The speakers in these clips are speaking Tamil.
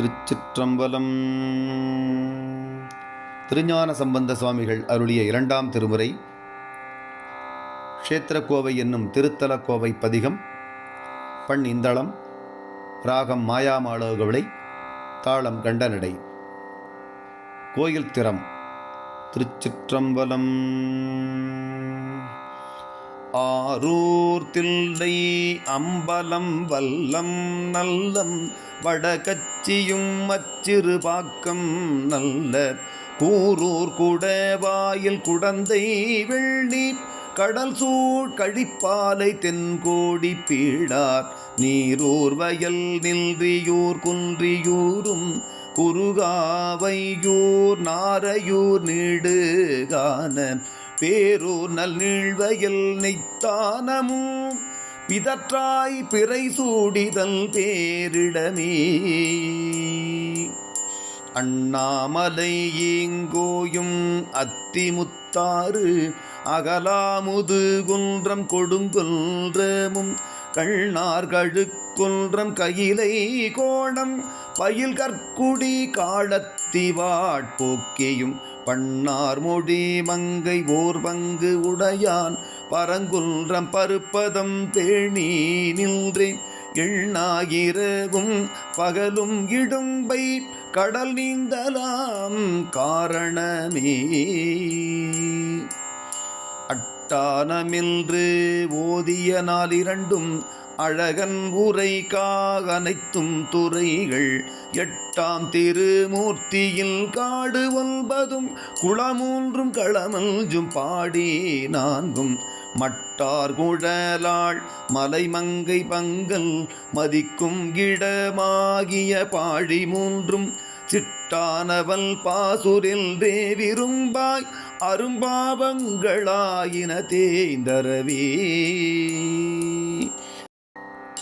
திருச்சிற்றம்பலம். திருஞான சம்பந்த சுவாமிகள் அருளிய இரண்டாம் திருமுறை. க்ஷேத்திரக்கோவை என்னும் திருத்தலக்கோவை பதிகம். பண் இந்தளம். ராகம் மாயாமாளோகவிளை தாளம் கண்டனடை. கோயில் திறம். திருச்சிற்றம்பலம். ஆரூர் தில்லை அம்பலம் வல்லம் நல்லம். வடகச்சியும் மச்சிறுபாக்கம் நல்ல பூரூர் குடவாயில் குடந்தை வெள்ளி கடல் சூழ் கழிப்பாலை தென்கோடி பீழார் நீரூர் வயல் நில்றியூர் குன்றியூரும் குறுகாவையூர் நாரையூர் நீடுகான பேரூர் நல்நீழ்வயல் நெய்த்தானமும் பிதற்றாய் பிறை சூடிதல் பேரிடமே. அண்ணாமலை ஏங்கோயும் அத்திமுத்தாறு அகலாமுது குன்றம் கொடுங்குன்றமும் கண்ணார் கழுக்குன்றம் கையிலை கோணம் பயில் கற்குடி காலத்திவாட்போக்கியும் பண்ணார் மொழி மங்கை ஓர் பங்கு உடையான் பரங்குன்றம் பருப்பதம் தேணி நின்றேன் எண்ணாயிரவும் பகலும் இடும்பை கடல் நீந்தலாம் காரணமே. அட்டானமின்று ஓதிய நாளிரண்டும் அழகன் உரைக்காக அனைத்தும் துறைகள். எட்டாம் திருமூர்த்தியில் காடு ஒன்பதும் குளமூன்றும் களமல்ஜும் பாடி நான்கும். மட்டார் குழலாள் மலைமங்கை பங்கல் மதிக்கும் கிடமாகிய பாழி மூன்றும் சிட்டானவல் பாசுரில் தேவிரும்பாய் அரும்பாவங்களாயின தேய்ந்தரவே.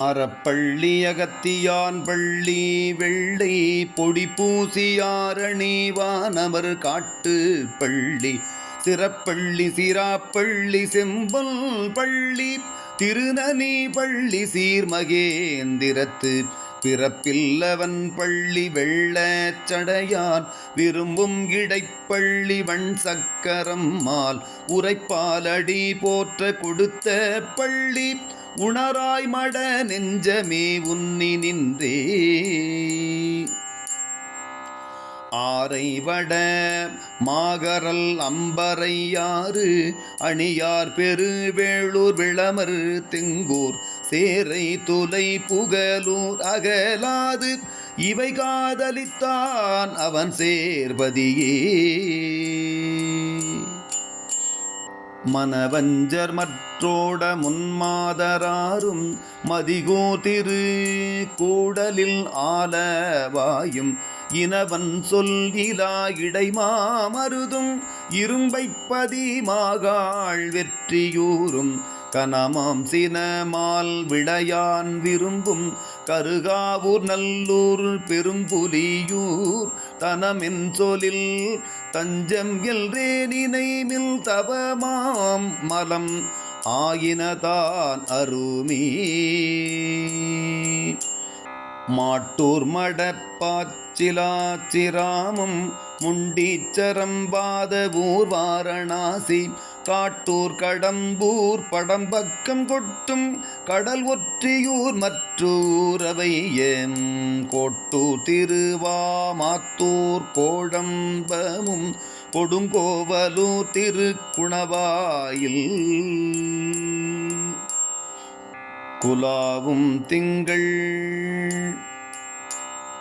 அறப்பள்ளி அகத்தியான் பள்ளி வெள்ளை பொடி பூசியாரணி வானவர் காட்டு பள்ளி சிறப்பள்ளி சிராப்பள்ளி செம்பல் பள்ளி திருநனி பள்ளி சீர்மகேந்திரத்து. பிறப்பில்லவன் பள்ளி வெள்ளச்சடையான் விரும்பும் இடைப்பள்ளி வண் சக்கரம் மால் உரைப்பாலடி போற்ற கொடுத்த பள்ளி உணராய் மட நெஞ்சமே உன்னி நின்றே. ஆரைவட மாகரல் அம்பரையாறு அணியார் பெருவேளூர் விளமர் தெங்கூர் சேரை துலை புகலூர் அகலாது இவை காதலித்தான் அவன் சேர்பதியே மனவஞ்சர் மற்றோட முன்மாதராரும் மதிகோ திரு கூடலில் ஆலவாயும் இனவன் சொல்லிலா இடைமாமருதும் இரும்பைப்பதி மாகாள் வெற்றியூரும் கனமாம் சினமால் விடையான் விரும்பும் கருகாவூர் நல்லூர் பெரும்புலியூர். தனமின் சொலில் தஞ்சம் எல்ரே நினைமில் தவமாம் மலம் ஆயினதான் அருமீ. மாட்டூர் மடப்பாத் முண்டீச்சரம்பாத ஊர் வாரணாசி காட்டூர் கடம்பூர் படம்பக்கம் கொட்டும் கடல் ஒற்றியூர் மற்றூரவை எம் கோட்டூர் திருவாமாத்தூர் கோடம்பமும் கொடுங்கோவலூர் திருக்குணவாயில். குலாவும் திங்கள்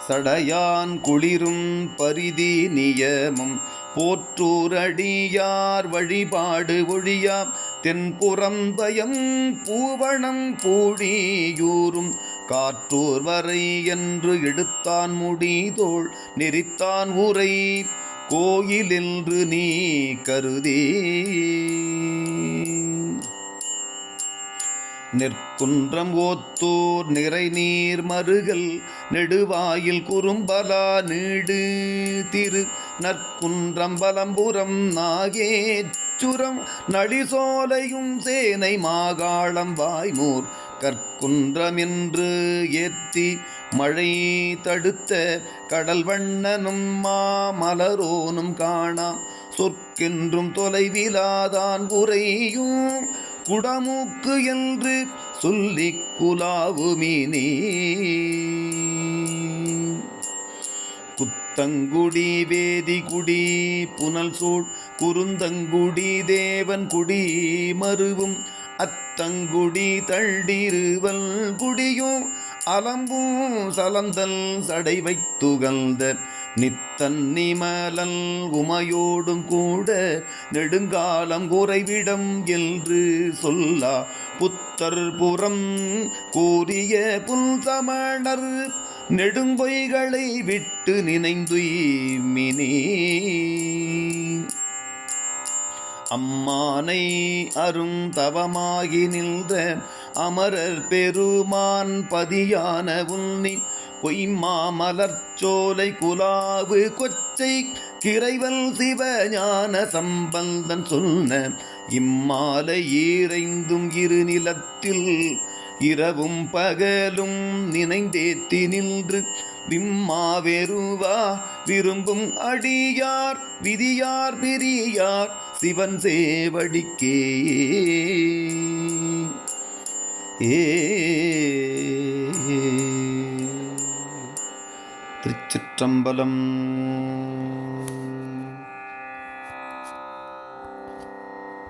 சடையான் குளிரும் பரிதி நியமும். போற்றூரடியார் வழிபாடு ஒழியா தென்புறம் பயம் பூவணம் பூழியூரும் காற்றூர் வரை என்று எடுத்தான் முடிதோள். நெறித்தான் உரை கோயிலென்று நீ கருதே. நிற்குன்றம் ஓத்தூர் நிறை நீர் மருகல் நெடுவாயில் குறும்பலா நீடு. திரு நற்குன்றம் வலம்புறம் நாகேச்சுரம் நடிசோலையும் சேனை மாகாளம் வாய்மூர். கற்குன்றம் என்று ஏத்தி மழை தடுத்த கடல் வண்ணனும் மாமலரோனும் காணாம். சொற்கென்றும் தொலைவிலாதான் குறையும் குடமூக்கு என்று சொல்லி குலாவுமினி குத்தங்குடி வேதிகுடி புனல் சூழ் குறுந்தங்குடி தேவன் குடி மருவும் அத்தங்குடி தள்ளிருவல் குடியும் அலம்பும் சலந்தல் சடை வைத்துகழ்ந்த நித்தன்னிமலல் உமையோடும் கூட நெடுங்காலம் குறைவிடம் என்று சொல்லா. புத்தர் புறம் கூறிய புல்சமணர் நெடுங்கொய்களை விட்டு நினைந்துய்மினே அம்மானை அரும் தவமாகி நின்ற அமரர் பெருமான் பதியான உன்னி பொய்மாமலர்ச்சோலை குலாவு கொச்சை கிரைவல் சிவஞான சம்பந்தன் சொன்ன இம்மாலை ஈரைந்தும் இருநிலத்தில் இரவும் பகலும் நினைந்தேத்தி நின்று விம்மாவெருவா விரும்பும் அடியார் விதியார் பிரியார் சிவன் சேவடிக்கே. ஏ திருச்சிற்றம்பலம்